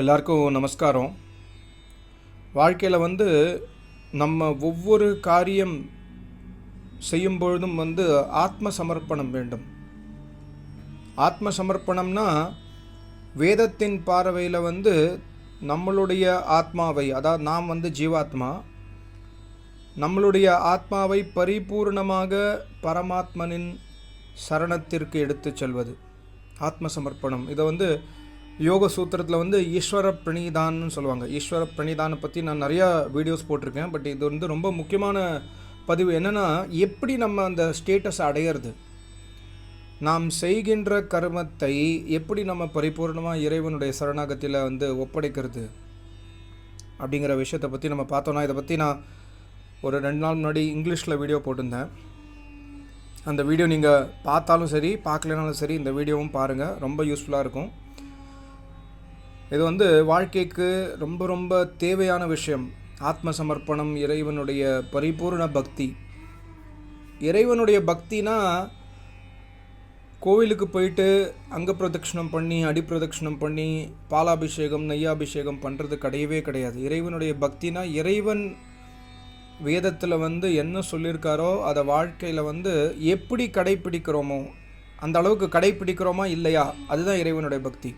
எல்லாருக்கும் நமஸ்காரம். வாழ்க்கையில் வந்து நம்ம ஒவ்வொரு காரியம் செய்யும் பொழுதும் வந்து ஆத்ம சமர்ப்பணம் வேண்டும். ஆத்ம சமர்ப்பணம்னா வேதத்தின் பார்வையில் வந்து நம்மளுடைய ஆத்மாவை அதாவது நாம் வந்து ஜீவாத்மா நம்மளுடைய ஆத்மாவை பரிபூர்ணமாக பரமாத்மனின் சரணத்திற்கு எடுத்துச் செல்வது. ஆத்ம சமர்ப்பணம் இதை வந்து யோக சூத்திரத்தில் வந்து ஈஸ்வர பிரணிதான்னு சொல்லுவாங்க. ஈஸ்வர பிரணிதானை பற்றி நான் நிறையா வீடியோஸ் போட்டிருக்கேன். பட் இது வந்து ரொம்ப முக்கியமான பதிவு என்னென்னா எப்படி நம்ம அந்த ஸ்டேட்டஸ் அடையிறது? நாம் செய்கின்ற கர்மத்தை எப்படி நம்ம பரிபூர்ணமாக இறைவனுடைய சரணாகத்தில் வந்து ஒப்படைக்கிறது? அப்படிங்கிற விஷயத்தை பற்றி நம்ம பார்த்தோன்னா இதை பற்றி நான் ஒரு ரெண்டு நாள் முன்னாடி இங்கிலீஷில் வீடியோ போட்டிருந்தேன். அந்த வீடியோ நீங்கள் பார்த்தாலும் சரி பார்க்கலனாலும் சரி இந்த வீடியோவும் பாருங்கள் ரொம்ப யூஸ்ஃபுல்லாக இருக்கும். இது வந்து வாழ்க்கைக்கு ரொம்ப ரொம்ப தேவையான விஷயம். ஆத்ம சமர்ப்பணம் இறைவனுடைய பரிபூர்ண பக்தி. இறைவனுடைய பக்தினா கோவிலுக்கு போயிட்டு அங்க பிரதட்சிணம் பண்ணி அடி பண்ணி பாலாபிஷேகம் நெய்யாபிஷேகம் பண்ணுறது கிடையவே கிடையாது. இறைவனுடைய பக்தினா இறைவன் வேதத்தில் வந்து என்ன சொல்லியிருக்காரோ அதை வாழ்க்கையில் வந்து எப்படி கடைப்பிடிக்கிறோமோ அந்த அளவுக்கு கடைப்பிடிக்கிறோமா இல்லையா? அதுதான் இறைவனுடைய பக்தி.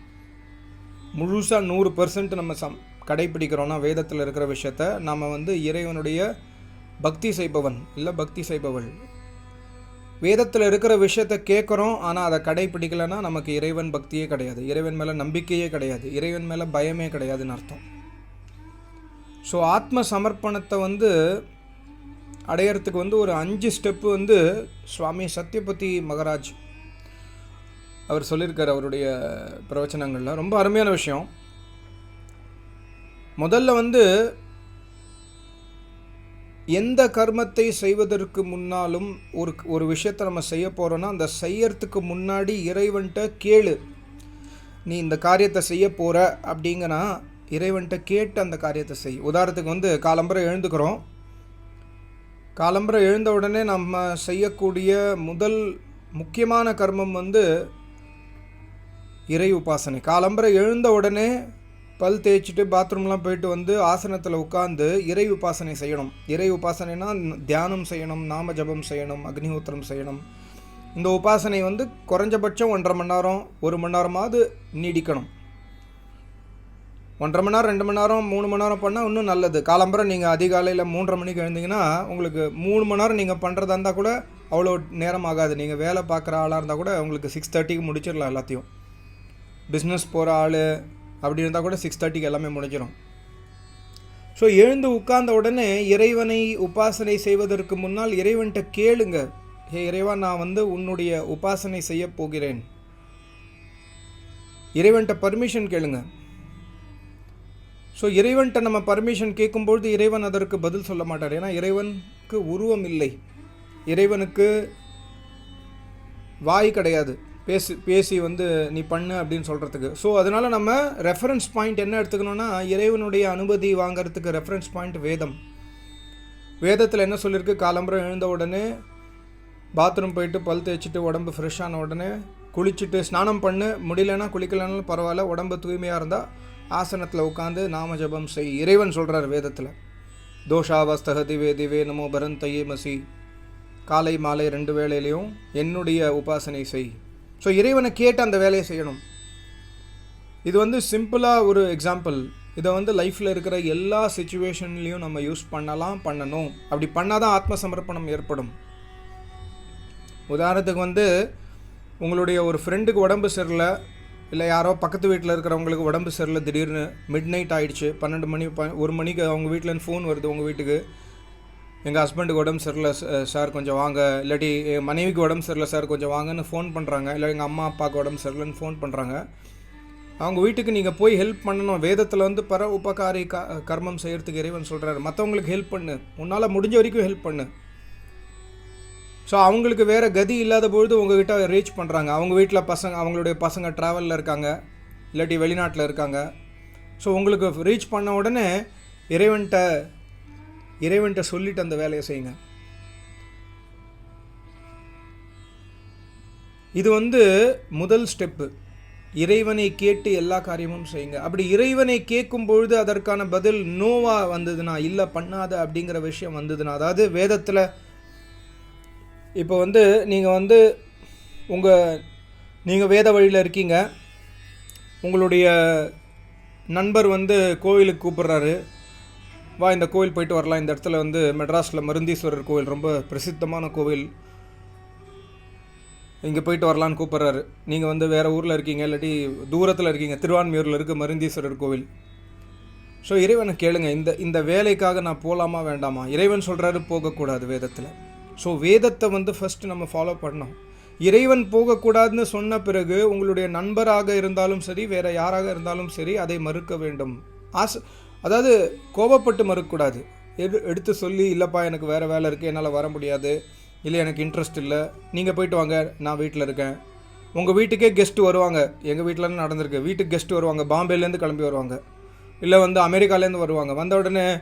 முழுசாக நூறு பெர்சன்ட் நம்ம சம் கடைப்பிடிக்கிறோன்னா வேதத்தில் இருக்கிற விஷயத்த நாம் வந்து இறைவனுடைய பக்தி செய்பவன் இல்லை பக்தி செய்பவள். வேதத்தில் இருக்கிற விஷயத்த கேட்குறோம் ஆனால் அதை கடைப்பிடிக்கலைன்னா நமக்கு இறைவன் பக்தியே கிடையாது. இறைவன் மேலே நம்பிக்கையே கிடையாது. இறைவன் மேலே பயமே கிடையாதுன்னு அர்த்தம். ஸோ ஆத்ம சமர்ப்பணத்தை வந்து அடையிறதுக்கு வந்து ஒரு அஞ்சு ஸ்டெப்பு வந்து சுவாமி சத்யபதி மகராஜ் அவர் சொல்லியிருக்கார் அவருடைய பிரவச்சனங்களில். ரொம்ப அருமையான விஷயம். முதல்ல வந்து எந்த கர்மத்தை செய்வதற்கு முன்னாலும் ஒரு ஒரு விஷயத்தை நம்ம செய்ய போகிறோன்னா அந்த செய்யறதுக்கு முன்னாடி இறைவன்கிட்ட கேளு. நீ இந்த காரியத்தை செய்ய போகிற அப்படிங்கன்னா இறைவன்கிட்ட கேட்டு அந்த காரியத்தை செய். உதாரணத்துக்கு வந்து காலம்பரை எழுந்துக்கிறோம். காலம்பரை எழுந்த உடனே நம்ம செய்யக்கூடிய முதல் முக்கியமான கர்மம் வந்து இறை உபாசனை. காலம்பரை எழுந்த உடனே பல் தேய்ச்சிட்டு பாத்ரூம்லாம் போயிட்டு வந்து ஆசனத்தில் உட்காந்து இறை உபாசனை செய்யணும். இறை உபாசனைனா தியானம் செய்யணும் நாம ஜபம் செய்யணும் அக்னிஹோத்திரம் செய்யணும். இந்த உபாசனை வந்து குறைஞ்சபட்சம் ஒன்றரை மணி நேரம் ஒரு மணி நேரமாவது நீடிக்கணும். ஒன்றரை மணி நேரம் ரெண்டு மணி நேரம் மூணு மணி நேரம் பண்ணால் இன்னும் நல்லது. காலம்பரை நீங்கள் அதிகாலையில் மூன்றரை மணிக்கு எழுந்தீங்கன்னா உங்களுக்கு மூணு மணி நேரம் நீங்கள் பண்ணுறதா இருந்தால் கூட அவ்வளோ நேரம் ஆகாது. நீங்கள் வேலை பார்க்குற ஆளாக இருந்தால் கூட உங்களுக்கு சிக்ஸ் தேர்ட்டிக்கு முடிச்சிடலாம் எல்லாத்தையும். பிஸ்னஸ் போகிற ஆள் அப்படி இருந்தால் கூட சிக்ஸ் தேர்ட்டிக்கு எல்லாமே முடிஞ்சிடும் ஸோ எழுந்து உட்கார்ந்த உடனே இறைவனை உபாசனை செய்வதற்கு முன்னால் இறைவன்கிட்ட கேளுங்க. ஹே இறைவா நான் வந்து உன்னுடைய உபாசனை செய்ய போகிறேன். இறைவன்கிட்ட பர்மிஷன் கேளுங்க. ஸோ இறைவன்கிட்ட நம்ம பர்மிஷன் கேட்கும்பொழுது இறைவன் அதற்கு பதில் சொல்ல மாட்டார். ஏன்னா இறைவனுக்கு உருவம் இல்லை. இறைவனுக்கு வாய் கிடையாது. பேசி பேசி வந்து நீ பண்ணு அப்படின்னு சொல்கிறதுக்கு ஸோ அதனால் நம்ம ரெஃபரன்ஸ் பாயிண்ட் என்ன எடுத்துக்கணும்னா இறைவனுடைய அனுமதி வாங்கிறதுக்கு ரெஃபரன்ஸ் பாயிண்ட் வேதம். வேதத்தில் என்ன சொல்லியிருக்கு காலம்பரம் எழுந்த உடனே பாத்ரூம் போயிட்டு பல் தேய்ச்சிட்டு உடம்பு ஃப்ரெஷ்ஷான உடனே குளிச்சுட்டு ஸ்நானம் பண்ணு. முடியலன்னா குளிக்கலனாலும் பரவாயில்ல உடம்பு தூய்மையாக இருந்தால் ஆசனத்தில் உட்காந்து நாம ஜபம் செய். இறைவன் சொல்கிறார் வேதத்தில். தோஷாவஸ்தக திவே திவே நமோ பரந்தையே மசி. காலை மாலை ரெண்டு வேளையிலையும் என்னுடைய உபாசனை செய். ஸோ இறைவனை கேட்டு அந்த வேலையை செய்யணும். இது வந்து சிம்பிளாக ஒரு எக்ஸாம்பிள் இதை வந்து லைஃப்பில் இருக்கிற எல்லா சுச்சுவேஷன்லேயும் நம்ம யூஸ் பண்ணலாம் பண்ணணும். அப்படி பண்ணால் தான் ஆத்ம சமர்ப்பணம் ஏற்படும். உதாரணத்துக்கு வந்து உங்களுடைய ஒரு ஃப்ரெண்டுக்கு உடம்பு சரியில்லை இல்லை யாரோ பக்கத்து வீட்டில் இருக்கிறவங்களுக்கு உடம்பு சரியில்லை திடீர்னு மிட் நைட் ஆகிடுச்சு பன்னெண்டு மணி ப ஒரு மணிக்கு அவங்க வீட்டிலேருந்து ஃபோன் வருது உங்கள் வீட்டுக்கு. எங்கள் ஹஸ்பண்டுக்கு உடம்பு சரியில்லை சார் கொஞ்சம் வாங்க. இல்லாட்டி என் மனைவிக்கு உடம்பு சரியில்லை சார் கொஞ்சம் வாங்கன்னு ஃபோன் பண்ணுறாங்க இல்லை எங்கள் அம்மா அப்பாவுக்கு உடம்பு சரியில்லைன்னு ஃபோன் பண்ணுறாங்க அவங்க வீட்டுக்கு நீங்கள் போய் ஹெல்ப் பண்ணணும். வேதத்தில் வந்து பர உபகாரி க கர்மம் செய்கிறதுக்கு இறைவன் சொல்கிறாரு மற்றவங்களுக்கு ஹெல்ப் பண்ணு. உன்னால் முடிஞ்ச வரைக்கும் ஹெல்ப் பண்ணு. ஸோ அவங்களுக்கு வேறு கதி இல்லாத பொழுது உங்ககிட்ட ரீச் பண்ணுறாங்க அவங்க வீட்டில் பசங்க அவங்களுடைய பசங்க ட்ராவலில் இருக்காங்க. இல்லாட்டி வெளிநாட்டில் இருக்காங்க. ஸோ உங்களுக்கு ரீச் பண்ண உடனே இறைவன்கிட்ட இறைவன்கிட்ட சொல்லிட்டு அந்த வேலையை செய்யுங்க. இது வந்து முதல் ஸ்டெப்பு. இறைவனை கேட்டு எல்லா காரியமும் செய்யுங்க. அப்படி இறைவனை கேட்கும் பொழுது அதற்கான பதில் நோவா வந்ததுன்னா இல்லை பண்ணாத அப்படிங்கிற விஷயம் வந்ததுன்னா அதாவது வேதத்தில் இப்போ வந்து நீங்கள் வந்து உங்கள் நீங்கள் வேத வழியில் இருக்கீங்க. உங்களுடைய நண்பர் வந்து கோவிலுக்கு கூப்பிட்றாரு. வா இந்த கோவில் போயிட்டு வரலாம். இந்த இடத்துல வந்து மெட்ராஸில் மருந்தீஸ்வரர் கோவில் ரொம்ப பிரசித்தமான கோவில். இங்கே போயிட்டு வரலான்னு கூப்பிட்றாரு. நீங்கள் வந்து வேறு ஊரில் இருக்கீங்க இல்லாட்டி தூரத்தில் இருக்கீங்க திருவான்மியூரில் இருக்க மருந்தீஸ்வரர் கோவில். ஸோ இறைவனை கேளுங்க இந்த இந்த வேலைக்காக நான் போகலாமா வேண்டாமா? இறைவன் சொல்கிறாரு போகக்கூடாது வேதத்தில். ஸோ வேதத்தை வந்து ஃபஸ்ட்டு நம்ம ஃபாலோ பண்ணோம் இறைவன் போகக்கூடாதுன்னு சொன்ன பிறகு உங்களுடைய நண்பராக இருந்தாலும் சரி வேற யாராக இருந்தாலும் சரி அதை மறுக்க வேண்டும். ஆசை அதாவது கோபப்பட்டு மறுக்கக்கூடாது. எடு எடுத்து சொல்லி இல்லைப்பா எனக்கு வேறு வேலை இருக்குது என்னால் வர முடியாது. இல்லை எனக்கு இன்ட்ரெஸ்ட் இல்லை. நீங்கள் போயிட்டு வாங்க நான் வீட்டில் இருக்கேன். உங்கள் வீட்டுக்கே கெஸ்ட் வருவாங்க. எங்கள் வீட்டிலலாம் நடந்திருக்கு? வீட்டுக்கு கெஸ்ட் வருவாங்க. பாம்பேலேருந்து கிளம்பி வருவாங்க. இல்லை வந்து அமெரிக்காலேருந்து வருவாங்க. வந்த உடனே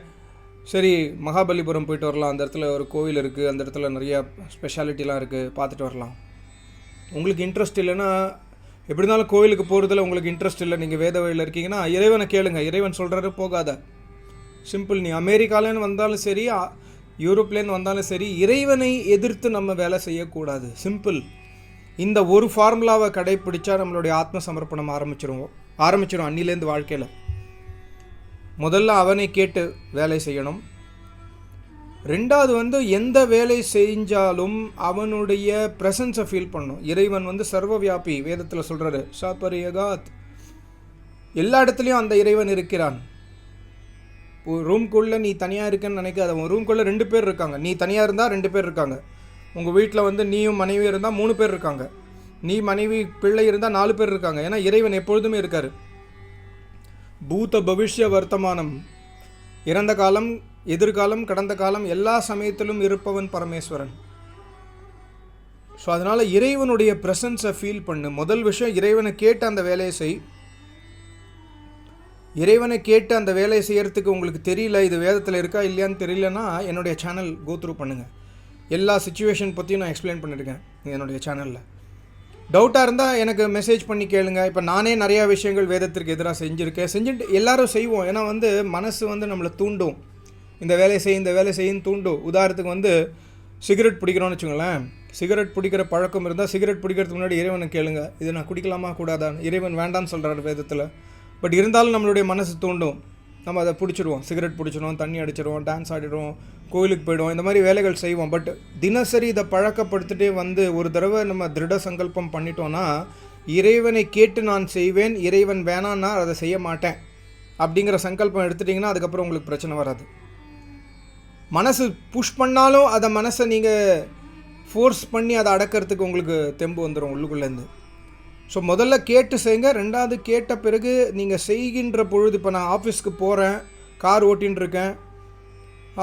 சரி மகாபலிபுரம் போயிட்டு வரலாம். அந்த இடத்துல ஒரு கோவில் இருக்குது அந்த இடத்துல நிறையா ஸ்பெஷாலிட்டிலாம் இருக்குது பார்த்துட்டு வரலாம். உங்களுக்கு இன்ட்ரெஸ்ட் இல்லைன்னா எப்படி இருந்தாலும் கோவிலுக்கு போகிறதுல உங்களுக்கு இன்ட்ரெஸ்ட் இல்லை நீங்கள் வேத வழியில் இருக்கீங்கன்னா இறைவனை கேளுங்க. இறைவன் சொல்கிறாரு போகாத. சிம்பிள் நீ அமெரிக்காலேருந்து வந்தாலும் சரி யூரோப்லேருந்து வந்தாலும் சரி இறைவனை எதிர்த்து நம்ம வேலை செய்யக்கூடாது. சிம்பிள் இந்த ஒரு ஃபார்முலாவை கடைப்பிடிச்சா நம்மளுடைய ஆத்ம சமர்ப்பணம் ஆரம்பிச்சிருவோம் ஆரம்பிச்சிடும் அன்னிலேருந்து வாழ்க்கையில். முதல்ல அவனை கேட்டு வேலை செய்யணும். ரெண்டாவது வந்து எந்த வேலை செஞ்சாலும் அவனுடைய ப்ரெசன்ஸை ஃபீல் பண்ணும். இறைவன் வந்து சர்வவியாபி வேதத்தில் சொல்கிறாரு சாப்பரியகாத் எல்லா இடத்துலையும் அந்த இறைவன் இருக்கிறான். ரூம்குள்ளே நீ தனியாக இருக்கேன்னு நினைக்காத. உன் ரூம்குள்ளே ரெண்டு பேர் இருக்காங்க. நீ தனியாக இருந்தால் ரெண்டு பேர் இருக்காங்க. உங்கள் வீட்டில் வந்து நீயும் மனைவி இருந்தால் மூணு பேர் இருக்காங்க. நீ மனைவி பிள்ளை இருந்தால் நாலு பேர் இருக்காங்க. ஏன்னா இறைவன் எப்பொழுதுமே இருக்கார். பூத்த பவிஷ்ய வர்த்தமானம். இறந்த காலம் எதிர்காலம் கடந்த காலம் எல்லா சமயத்திலும் இருப்பவன் பரமேஸ்வரன். ஸோ அதனால் இறைவனுடைய ப்ரெசன்ஸை ஃபீல் பண்ணு. முதல் விஷயம் இறைவனை கேட்டு அந்த வேலையை செய். இறைவனை கேட்டு அந்த வேலையை செய்கிறதுக்கு உங்களுக்கு தெரியல இது வேதத்தில் இருக்கா இல்லையான்னு தெரியலனா என்னுடைய சேனல் கோத்ரூ பண்ணுங்கள் எல்லா சுச்சுவேஷன் பற்றியும் நான் எக்ஸ்பிளைன் பண்ணியிருக்கேன் என்னுடைய சேனலில் டவுட்டாக இருந்தால் எனக்கு மெசேஜ் பண்ணி கேளுங்க. இப்போ நானே நிறையா விஷயங்கள் வேதத்திற்கு எதிராக செஞ்சுருக்கேன். செஞ்சுட்டு எல்லாரும் செய்வோம். ஏன்னா வந்து மனசு வந்து நம்மளை தூண்டும். இந்த வேலையை செய் இந்த வேலையை செய்யுன்னு தூண்டும் உதாரணத்துக்கு வந்து சிகரெட் பிடிக்கிறோன்னு வச்சுங்களேன் சிகரெட் பிடிக்கிற பழக்கம் இருந்தால் சிகரெட் பிடிக்கிறதுக்கு முன்னாடி இறைவனை கேளுங்க. இது நான் குடிக்கலாமா கூடாதான் இறைவன் வேண்டான்னு சொல்கிறார் வேதத்தில். பட் இருந்தாலும் நம்மளுடைய மனசு தூண்டும். நம்ம அதை பிடிச்சிருவோம். சிகரெட் பிடிச்சிடுவோம் தண்ணி அடிச்சிடுவோம் டான்ஸ் ஆடிடுவோம் கோயிலுக்கு போயிடுவோம் இந்த மாதிரி வேலைகள் செய்வோம். பட் தினசரி இதை பழக்கப்படுத்திட்டே வந்து ஒரு தடவை நம்ம திருட சங்கல்பம் பண்ணிட்டோன்னா இறைவனை கேட்டு நான் செய்வேன் இறைவன் வேணான்னா அதை செய்ய மாட்டேன். அப்படிங்கிற சங்கல்பம் எடுத்துட்டிங்கன்னா அதுக்கப்புறம் உங்களுக்கு பிரச்சனை வராது. மனசு புஷ் பண்ணாலும் அதை மனசை நீங்கள் ஃபோர்ஸ் பண்ணி அதை அடக்கிறதுக்கு உங்களுக்கு தெம்பு வந்துடும் உள்ளுக்குள்ளேருந்து ஸோ முதல்ல கேட்டு செய்யுங்க. ரெண்டாவது கேட்ட பிறகு நீங்கள் செய்கின்ற பொழுது இப்போ நான் ஆஃபீஸ்க்கு போகிறேன் கார் ஓட்டின்னு இருக்கேன்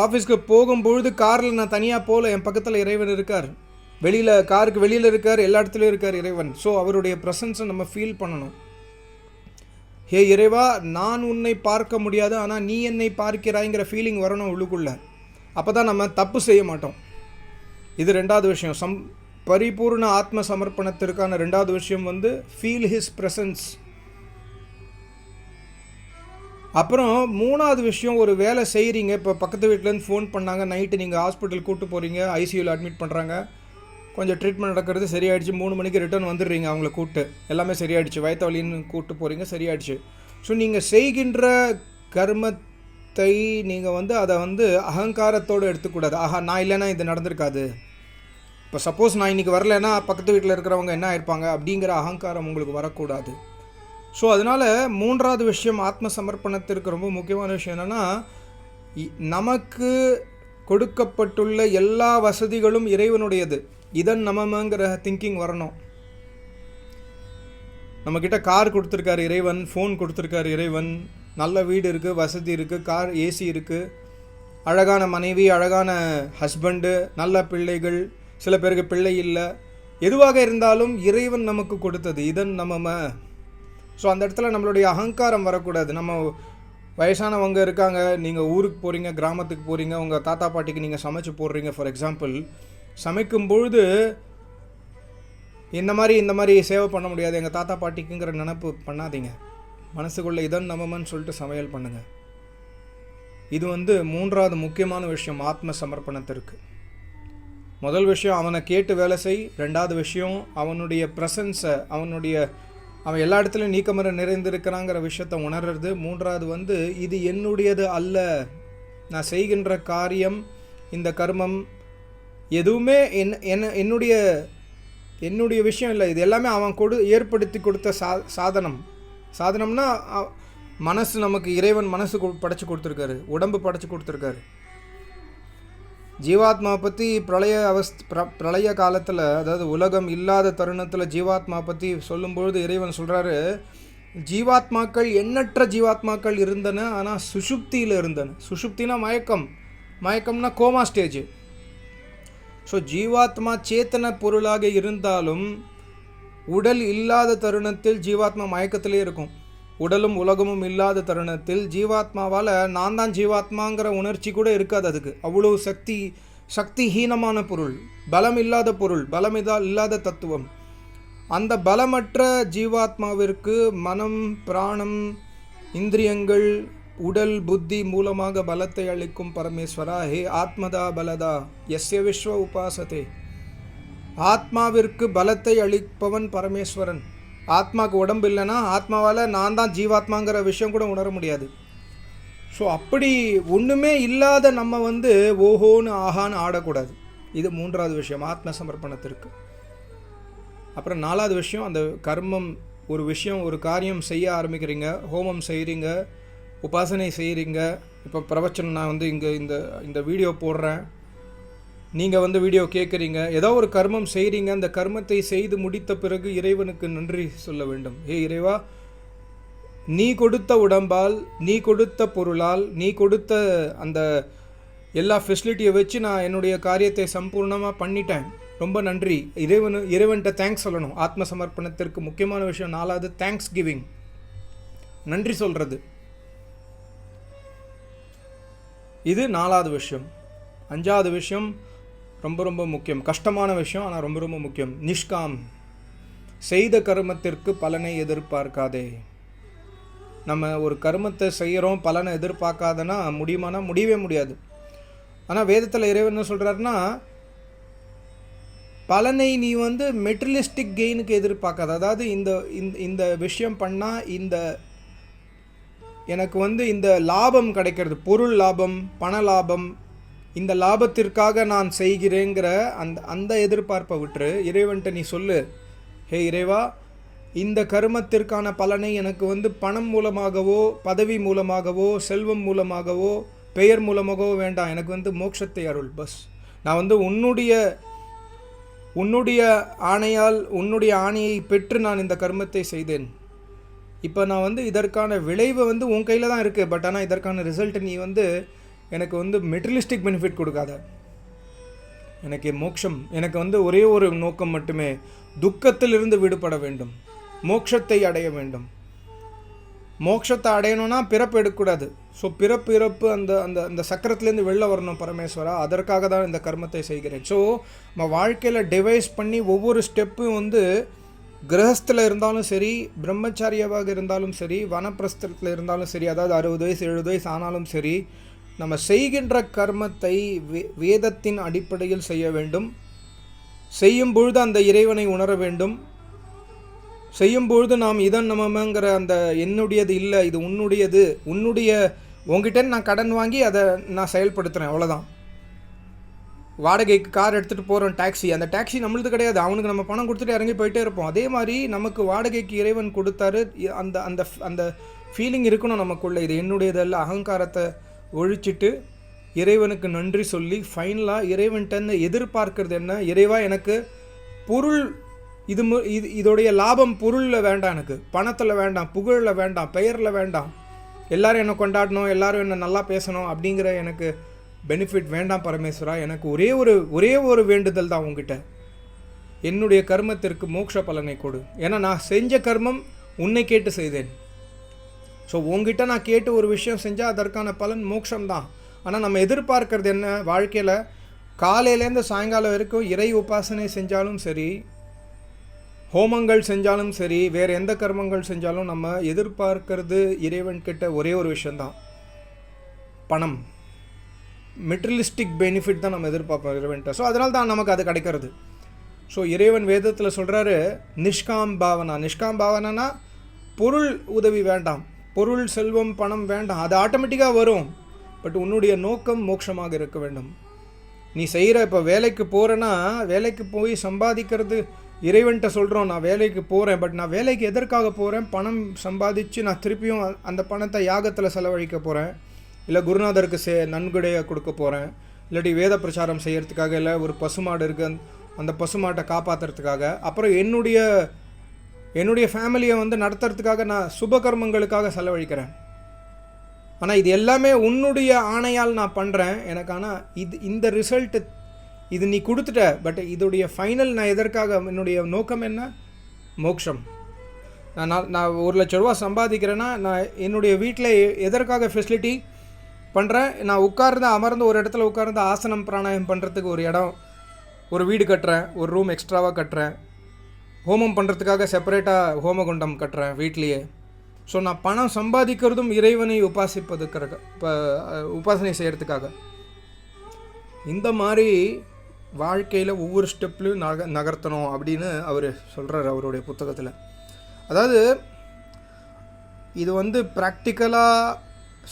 ஆஃபீஸ்க்கு போகும்பொழுது காரில் நான் தனியாக போகல என் பக்கத்தில் இறைவன் இருக்கார். வெளியில் காருக்கு வெளியில் இருக்கார் எல்லா இடத்துலையும் இருக்கார் இறைவன். ஸோ அவருடைய ப்ரெசன்ஸை நம்ம ஃபீல் பண்ணணும். ஹே இறைவா நான் உன்னை பார்க்க முடியாது ஆனால் நீ என்னை பார்க்கிறாய்ங்கிற ஃபீலிங் வரணும் உள்ளுக்குள்ளே. அப்போ தான் நம்ம தப்பு செய்ய மாட்டோம். இது ரெண்டாவது விஷயம். சம் பரிபூர்ண ஆத்ம சமர்ப்பணத்திற்கான ரெண்டாவது விஷயம் வந்து ஃபீல் ஹிஸ் ப்ரெசன்ஸ் அப்புறம் மூணாவது விஷயம் ஒரு வேலை செய்கிறீங்க இப்போ பக்கத்து வீட்டிலேருந்து ஃபோன் பண்ணாங்க நைட்டு நீங்கள் ஹாஸ்பிட்டல் கூட்டு போகிறீங்க ஐசியூவில் அட்மிட் பண்ணுறாங்க கொஞ்சம் ட்ரீட்மெண்ட் நடக்கிறது சரியாயிடுச்சு மூணு மணிக்கு ரிட்டர்ன் வந்துடுறீங்க அவங்கள கூப்பிட்டு. எல்லாமே சரியாயிடுச்சு வயத்த வழின்னு கூப்பிட்டு போகிறீங்க சரியாயிடுச்சு. ஸோ நீங்கள் செய்கின்ற தை நீங்கள் வந்து அதை வந்து அகங்காரத்தோடு எடுத்துக்கூடாது. ஆஹா நான் இல்லைன்னா இது நடந்திருக்காது. இப்போ சப்போஸ் நான் இன்றைக்கி வரலைன்னா பக்கத்து வீட்டில் இருக்கிறவங்க என்ன ஆயிருப்பாங்க அப்படிங்கிற அகங்காரம் உங்களுக்கு வரக்கூடாது. ஸோ அதனால் மூன்றாவது விஷயம் ஆத்ம சமர்ப்பணத்திற்கு ரொம்ப முக்கியமான விஷயம் என்னென்னா நமக்கு கொடுக்கப்பட்டுள்ள எல்லா வசதிகளும் இறைவனுடையது. இதன் நமமங்கிற திங்கிங் வரணும். நம்மக்கிட்ட கார் கொடுத்துருக்காரு இறைவன் ஃபோன் கொடுத்துருக்காரு இறைவன் நல்ல வீடு இருக்குது வசதி இருக்குது கார் ஏசி இருக்குது அழகான மனைவி அழகான ஹஸ்பண்டு நல்ல பிள்ளைகள் சில பேருக்கு பிள்ளை இல்லை. எதுவாக இருந்தாலும் இறைவன் நமக்கு கொடுத்தது இதன் நம்ம. ஸோ அந்த இடத்துல நம்மளுடைய அகங்காரம் வரக்கூடாது. நம்ம வயசானவங்க இருக்காங்க நீங்கள் ஊருக்கு போகிறீங்க கிராமத்துக்கு போகிறீங்க உங்கள் தாத்தா பாட்டிக்கு நீங்கள் சமைச்சு போடுறீங்க ஃபார் எக்ஸாம்பிள் சமைக்கும் பொழுது இந்த மாதிரி இந்த மாதிரி சேவை பண்ண முடியாது. எங்கள் தாத்தா பாட்டிக்குங்கிற நினப்பு பண்ணாதீங்க. மனசுக்குள்ளே இதன் நமமன்னு சொல்லிட்டு சமையல் பண்ணுங்கள் இது வந்து மூன்றாவது முக்கியமான விஷயம் ஆத்ம சமர்ப்பணத்திற்கு. முதல் விஷயம் அவனை கேட்டு வேலை செய். ரெண்டாவது விஷயம் அவனுடைய ப்ரெசன்ஸை அவனுடைய அவன் எல்லா இடத்துலையும் நீக்கமர நிறைந்திருக்கிறாங்கிற விஷயத்தை உணர்றது. மூன்றாவது வந்து இது என்னுடையது அல்ல. நான் செய்கின்ற காரியம் இந்த கர்மம் எதுவுமே என் என்ன என்னுடைய என்னுடைய விஷயம் இல்லை. இது எல்லாமே அவன் கொடு ஏற்படுத்தி கொடுத்த சா சாதனம். சாதனம்னா மனசு நமக்கு இறைவன் மனசு கொ- படைச்சு கொடுத்துருக்காரு. உடம்பு படைச்சு கொடுத்துருக்காரு. ஜீவாத்மா பற்றி பிரளய அவஸ்த் பிர பிரளய காலத்தில் அதாவது உலகம் இல்லாத தருணத்தில் ஜீவாத்மா பற்றி சொல்லும்பொழுது இறைவன் சொல்கிறாரு ஜீவாத்மாக்கள் எண்ணற்ற ஜீவாத்மாக்கள் இருந்தன ஆனால் சுஷுப்தியில் இருந்தன. சுஷுப்தினா மயக்கம். மயக்கம்னா கோமா ஸ்டேஜ். ஸோ ஜீவாத்மா சேத்தன பொருளாக இருந்தாலும் உடல் இல்லாத தருணத்தில் ஜீவாத்மா மயக்கத்திலே இருக்கும். உடலும் உலகமும் இல்லாத தருணத்தில் ஜீவாத்மாவால் நான் தான் ஜீவாத்மாங்கிற உணர்ச்சி கூட இருக்காது அதுக்கு. அவ்வளோ சக்தி சக்திஹீனமான பொருள். பலம் இல்லாத பொருள். பலம் இதா இல்லாத தத்துவம். அந்த பலமற்ற ஜீவாத்மாவிற்கு மனம் பிராணம் இந்திரியங்கள் உடல் புத்தி மூலமாக பலத்தை அளிக்கும் பரமேஸ்வரா. ஹே ஆத்மதா பலதா. எஸ்ய விஸ்வ உபாசதே. ஆத்மாவிற்கு பலத்தை அளிப்பவன் பரமேஸ்வரன். ஆத்மாவுக்கு உடம்பு இல்லைன்னா ஆத்மாவால் நான் தான் ஜீவாத்மாங்கிற விஷயம் கூட உணர முடியாது. ஸோ அப்படி ஒன்றுமே இல்லாத நம்ம வந்து ஓஹோன்னு ஆஹான்னு ஆடக்கூடாது. இது மூன்றாவது விஷயம் ஆத்ம சமர்ப்பணத்திற்கு. அப்புறம் நாலாவது விஷயம் அந்த கர்மம் ஒரு விஷயம் ஒரு காரியம் செய்ய ஆரம்பிக்கிறீங்க ஹோமம் செய்கிறீங்க உபாசனை செய்கிறீங்க இப்போ பிரவச்சனம் நான் வந்து இங்கே இந்த இந்த வீடியோ போடுறேன். நீங்கள் வந்து வீடியோ கேட்குறீங்க ஏதோ ஒரு கர்மம் செய்கிறீங்க அந்த கர்மத்தை செய்து முடித்த பிறகு இறைவனுக்கு நன்றி சொல்ல வேண்டும். ஏ இறைவா நீ கொடுத்த உடம்பால் நீ கொடுத்த பொருளால் நீ கொடுத்த அந்த எல்லா ஃபெசிலிட்டியை வச்சு நான் என்னுடைய காரியத்தை சம்பூர்ணமாக பண்ணிட்டேன். ரொம்ப நன்றி. இறைவனு இறைவன்கிட்ட தேங்க்ஸ் சொல்லணும். ஆத்ம சமர்ப்பணத்திற்கு முக்கியமான விஷயம் நாலாவது தேங்க்ஸ் கிவிங் நன்றி சொல்கிறது இது நாலாவது விஷயம். அஞ்சாவது விஷயம் ரொம்ப ரொம்ப முக்கியம். கஷ்டமான விஷயம் ஆனால் ரொம்ப ரொம்ப முக்கியம். நிஷ்காம் செய்த கர்மத்திற்கு பலனை எதிர்பார்க்காதே. நம்ம ஒரு கர்மத்தை செய்கிறோம் பலனை எதிர்பார்க்காதனா முடியுமானா முடியவே முடியாது. ஆனால் வேதத்தில் இறைவன் என்ன சொல்கிறாருன்னா பலனை நீ வந்து மெட்டீரியலிஸ்டிக் கெயினுக்கு எதிர்பார்க்காத. அதாவது இந்த இந்த இந்த விஷயம் பண்ணால் இந்த எனக்கு வந்து இந்த லாபம் கிடைக்கிறது. பொருள் லாபம் பண லாபம் இந்த லாபத்திற்காக நான் செய்கிறேங்கிற அந்த அந்த எதிர்பார்ப்பை விட்டுரு. இறைவன்ட்ட நீ சொல்லு. ஹே இறைவா இந்த கர்மத்திற்கான பலனை எனக்கு வந்து பணம் மூலமாகவோ பதவி மூலமாகவோ செல்வம் மூலமாகவோ பெயர் மூலமாகவோ வேண்டாம். எனக்கு வந்து மோட்சத்தை அருள். பஸ். நான் வந்து உன்னுடைய உன்னுடைய ஆணையால் உன்னுடைய ஆணையை பெற்று நான் இந்த கர்மத்தை செய்தேன். இப்போ நான் வந்து இதற்கான விளைவு வந்து உன் கையில் தான் இருக்குது பட் ஆனால் இதற்கான ரிசல்ட் நீ வந்து எனக்கு வந்து மெட்டீரியலிஸ்டிக் பெனிஃபிட் கொடுக்காத. எனக்கு மோட்சம் எனக்கு வந்து ஒரே ஒரு நோக்கம் மட்டுமே துக்கத்திலிருந்து விடுபட வேண்டும். மோட்சத்தை அடைய வேண்டும். மோட்சத்தை அடையணும்னா பிறப்பு எடுக்கக்கூடாது. ஸோ பிறப்பு இறப்பு அந்த அந்த அந்த சக்கரத்துலேருந்து வெளில வரணும் பரமேஸ்வரா. அதற்காக தான் இந்த கர்மத்தை செய்கிறேன். ஸோ நம்ம வாழ்க்கையில் டிவைஸ் பண்ணி ஒவ்வொரு ஸ்டெப்பும் வந்து கிரகஸ்தில் இருந்தாலும் சரி பிரம்மச்சாரியாவாக இருந்தாலும் சரி வனப்பிரஸ்தத்தில் இருந்தாலும் சரி அதாவது அறுபது வயசு எழுபது வயசு ஆனாலும் சரி நம்ம செய்கின்ற கர்மத்தை வே வேதத்தின் அடிப்படையில் செய்ய வேண்டும். செய்யும் பொழுது அந்த இறைவனை உணர வேண்டும். செய்யும் பொழுது நாம் இதன் நமமங்கிற அந்த என்னுடையது இல்லை இது உன்னுடையது உன்னுடைய உங்ககிட்ட நான் கடன் வாங்கி அதை நான் செயல்படுத்துகிறேன் அவ்வளோதான் வாடகைக்கு கார் எடுத்துகிட்டு போகிறோம் டாக்ஸி அந்த டாக்ஸி நம்மளது கிடையாது. அவனுக்கு நம்ம பணம் கொடுத்துட்டு இறங்கி போயிட்டே இருப்போம். அதே மாதிரி நமக்கு வாடகைக்கு இறைவன் கொடுத்தாரு. அந்த அந்த அந்த ஃபீலிங் இருக்கணும் நமக்குள்ளே. இது என்னுடையதல்ல அகங்காரத்தை ஒழிச்சிட்டு இறைவனுக்கு நன்றி சொல்லி ஃபைனலாக இறைவன்கிட்ட எதிர்பார்க்கறது என்ன? இறைவா எனக்கு பொருள் இது மு- இது இதோடைய லாபம் பொருளில் வேண்டாம் எனக்கு. பணத்தில் வேண்டாம் புகழில் வேண்டாம் பெயரில் வேண்டாம். எல்லாரும் என்னை கொண்டாடணும் எல்லோரும் என்னை நல்லா பேசணும் அப்படிங்கிற எனக்கு பெனிஃபிட் வேண்டாம் பரமேஸ்வரா. எனக்கு ஒரே ஒரு ஒரே ஒரு வேண்டுதல் தான் உங்ககிட்ட என்னுடைய கர்மத்திற்கு மோட்ச பலனை கொடு. ஏன்னா நான் செஞ்ச கர்மம் உன்னை கேட்டு செய்தேன். ஸோ உங்ககிட்ட நான் கேட்டு ஒரு விஷயம் செஞ்சால் அதற்கான பலன் மோட்சம் தான் ஆனால் நம்ம எதிர்பார்க்கறது என்ன? வாழ்க்கையில் காலையிலேருந்து சாயங்காலம் வரைக்கும் இறை உபாசனை செஞ்சாலும் சரி ஹோமங்கள் செஞ்சாலும் சரி வேறு எந்த கர்மங்கள் செஞ்சாலும் நம்ம எதிர்பார்க்கறது இறைவன்கிட்ட ஒரே ஒரு விஷயந்தான் பணம். மெட்டீரியலிஸ்டிக் பெனிஃபிட் தான் நம்ம எதிர்பார்ப்போம் இறைவன்கிட்ட. ஸோ அதனால தான் நமக்கு அது கிடைக்கிறது. ஸோ இறைவன் வேதத்தில் சொல்கிறாரு நிஷ்காம் பாவனா. நிஷ்காம் பாவனானா பொருள் உதவி வேண்டாம். பொருள் செல்வம் பணம் வேண்டாம். அது ஆட்டோமேட்டிக்காக வரும். பட் உன்னுடைய நோக்கம் மோட்சமாக இருக்க வேண்டும். நீ செய்கிற இப்போ வேலைக்கு போகிறேன்னா வேலைக்கு போய் சம்பாதிக்கிறது இறைவன்கிட்ட சொல்கிறோம் நான் வேலைக்கு போகிறேன் பட் நான் வேலைக்கு எதற்காக போகிறேன் பணம் சம்பாதிச்சு நான் திருப்பியும் அந்த பணத்தை யாகத்தில் செலவழிக்க போகிறேன் இல்லை குருநாதருக்கு சே நன்கொடையை கொடுக்க போகிறேன் இல்லாட்டி வேத பிரச்சாரம் செய்கிறதுக்காக இல்லை ஒரு பசுமாடு இருக்கு அந்த- அந்த பசுமாட்டை காப்பாற்றுறதுக்காக அப்புறம் என்னுடைய என்னுடைய ஃபேமிலியை வந்து நடத்துறதுக்காக நான் சுபகர்மங்களுக்காக செலவழிக்கிறேன். ஆனால் இது எல்லாமே உன்னுடைய ஆணையால் நான் பண்ணுறேன் எனக்கு ஆனால் இது இந்த ரிசல்ட்டு இது நீ கொடுத்துட்ட பட் இதோடைய ஃபைனல் நான் எதற்காக என்னுடைய நோக்கம் என்ன? மோக்ஷம். நான் நான் நான் ஒரு லட்ச ரூபா சம்பாதிக்கிறேன்னா நான் என்னுடைய வீட்டில் எதற்காக ஃபெசிலிட்டி பண்ணுறேன் நான் உட்கார்ந்து அமர்ந்து ஒரு இடத்துல உட்கார்ந்து ஆசனம் பிராணாயம் பண்ணுறதுக்கு ஒரு இடம் ஒரு வீடு கட்டுறேன் ஒரு ரூம் எக்ஸ்ட்ராவாக கட்டுறேன். ஹோமம் பண்ணுறதுக்காக செப்பரேட்டாக ஹோமகுண்டம் கட்டுறேன் வீட்லேயே. ஸோ நான் பணம் சம்பாதிக்கிறதும் இறைவனை உபாசிப்பதுக்காக இப்போ உபாசனை செய்கிறதுக்காக இந்த மாதிரி வாழ்க்கையில் ஒவ்வொரு ஸ்டெப்லையும் நக நகர்த்தணும் அப்படின்னு அவர் சொல்கிறார் அவருடைய புத்தகத்தில். அதாவது இது வந்து ப்ராக்டிக்கலாக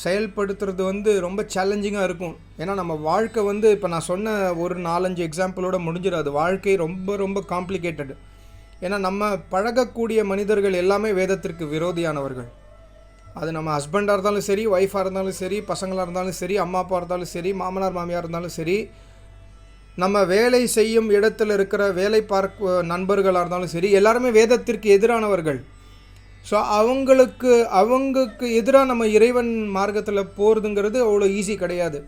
செயல்படுத்துறது வந்து ரொம்ப சேலஞ்சிங்காக இருக்கும். ஏன்னா நம்ம வாழ்க்கை வந்து இப்போ நான் சொன்ன ஒரு நாலஞ்சு எக்ஸாம்பிளோட முடிஞ்சிடாது. வாழ்க்கை ரொம்ப ரொம்ப காம்ப்ளிகேட்டட் ஏன்னா நம்ம பழகக்கூடிய மனிதர்கள் எல்லாமே வேதத்திற்கு விரோதியானவர்கள். அது நம்ம ஹஸ்பண்டாக இருந்தாலும் சரி ஒய்ஃபாக இருந்தாலும் சரி பசங்களாக இருந்தாலும் சரி அம்மா அப்பா இருந்தாலும் சரி மாமனார் மாமியார் இருந்தாலும் சரி நம்ம வேலை செய்யும் இடத்துல இருக்கிற வேலை பார்க்க நண்பர்களாக இருந்தாலும் சரி எல்லாருமே வேதத்திற்கு எதிரானவர்கள். ஸோ அவங்களுக்கு அவங்களுக்கு எதிராக நம்ம இறைவன் மார்க்கத்தில் போகிறதுங்கிறது அவ்வளோ ஈஸி கிடையாது.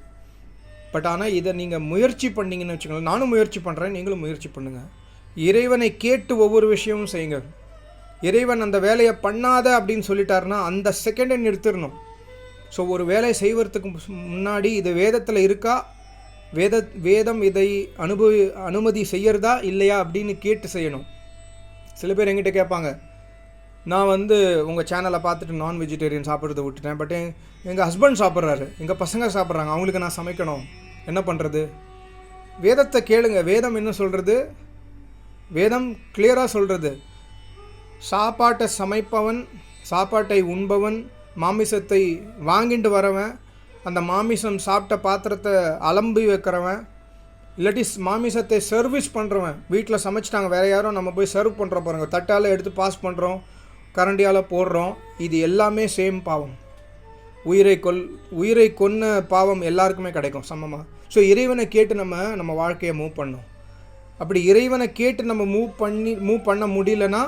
பட் ஆனால் இதை நீங்கள் முயற்சி பண்ணீங்கன்னு வச்சுக்கோங்களேன் நானும் முயற்சி பண்ணுறேன் நீங்களும் முயற்சி பண்ணுங்கள் இறைவனை கேட்டு ஒவ்வொரு விஷயமும் செய்யுங்க. இறைவன் அந்த வேலையை பண்ணாத அப்படின்னு சொல்லிட்டாருன்னா அந்த செகண்டை நிறுத்திடணும். ஸோ ஒரு வேலையை செய்வதற்கு முன்னாடி இது வேதத்தில் இருக்கா? வேத வேதம் இதை அனுபவி அனுமதி செய்யறதா இல்லையா அப்படின்னு கேட்டு செய்யணும். சில பேர் எங்கிட்ட கேட்பாங்க நான் வந்து உங்கள் சேனலை பார்த்துட்டு நான் வெஜிடேரியன் சாப்பிட்றத விட்டுட்டேன் பட் எங்கள் ஹஸ்பண்ட் சாப்பிட்றாரு எங்கள் பசங்க சாப்பிட்றாங்க அவங்களுக்கு நான் சமைக்கணும். என்ன பண்ணுறது வேதத்தை கேளுங்க. வேதம் என்ன சொல்கிறது வேதம் கிளியராக சொல்கிறது சாப்பாட்டை சமைப்பவன் சாப்பாட்டை உண்பவன் மாமிசத்தை வாங்கிட்டு வரவன் அந்த மாமிசம் சாப்பிட்ட பாத்திரத்தை அலம்பி வைக்கிறவன் இல்லாட்டி மாமிசத்தை சர்வீஸ் பண்ணுறவன் வீட்டில் சமைச்சிட்டாங்க வேறு யாரும் நம்ம போய் சர்வ் பண்ணுறோம் பாருங்க. தட்டால் எடுத்து பாஸ் பண்ணுறோம் கரண்டியால் போடுறோம் இது எல்லாமே சேம் பாவம். உயிரை கொல் உயிரை கொன்ன பாவம் எல்லாருக்குமே கிடைக்கும் சமமாக ஸோ இறைவனை கேட்டு நம்ம நம்ம வாழ்க்கையை மூவ் பண்ணோம் அப்படி இறைவனை கேட்டு நம்ம மூவ் பண்ணி மூவ் பண்ண முடியலன்னா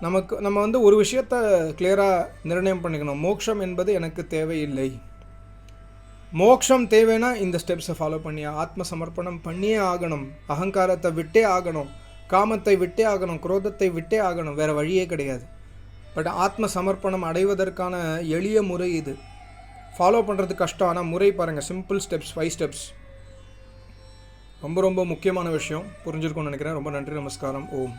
நமக்கு நம்ம வந்து ஒரு விஷயத்த கிளியராக நிர்ணயம் பண்ணிக்கணும். மோக்ஷம் என்பது எனக்கு தேவையில்லை. மோக்ஷம் தேவைன்னா இந்த ஸ்டெப்ஸை ஃபாலோ பண்ணி ஆத்ம சமர்ப்பணம் பண்ணியே ஆகணும். அகங்காரத்தை விட்டே ஆகணும். காமத்தை விட்டே ஆகணும். குரோதத்தை விட்டே ஆகணும். வேறு வழியே கிடையாது. பட் ஆத்ம சமர்ப்பணம் அடைவதற்கான எளிய முறை இது. ஃபாலோ பண்ணுறது கஷ்டம். ஆனால் முறை பாருங்கள் சிம்பிள் ஸ்டெப்ஸ் ஃபைவ் ஸ்டெப்ஸ் ரொம்ப ரொம்ப முக்கியமான விஷயம். புரிஞ்சிருக்கும்னு நினைக்கிறேன். ரொம்ப நன்றி நமஸ்காரம். ஓம்.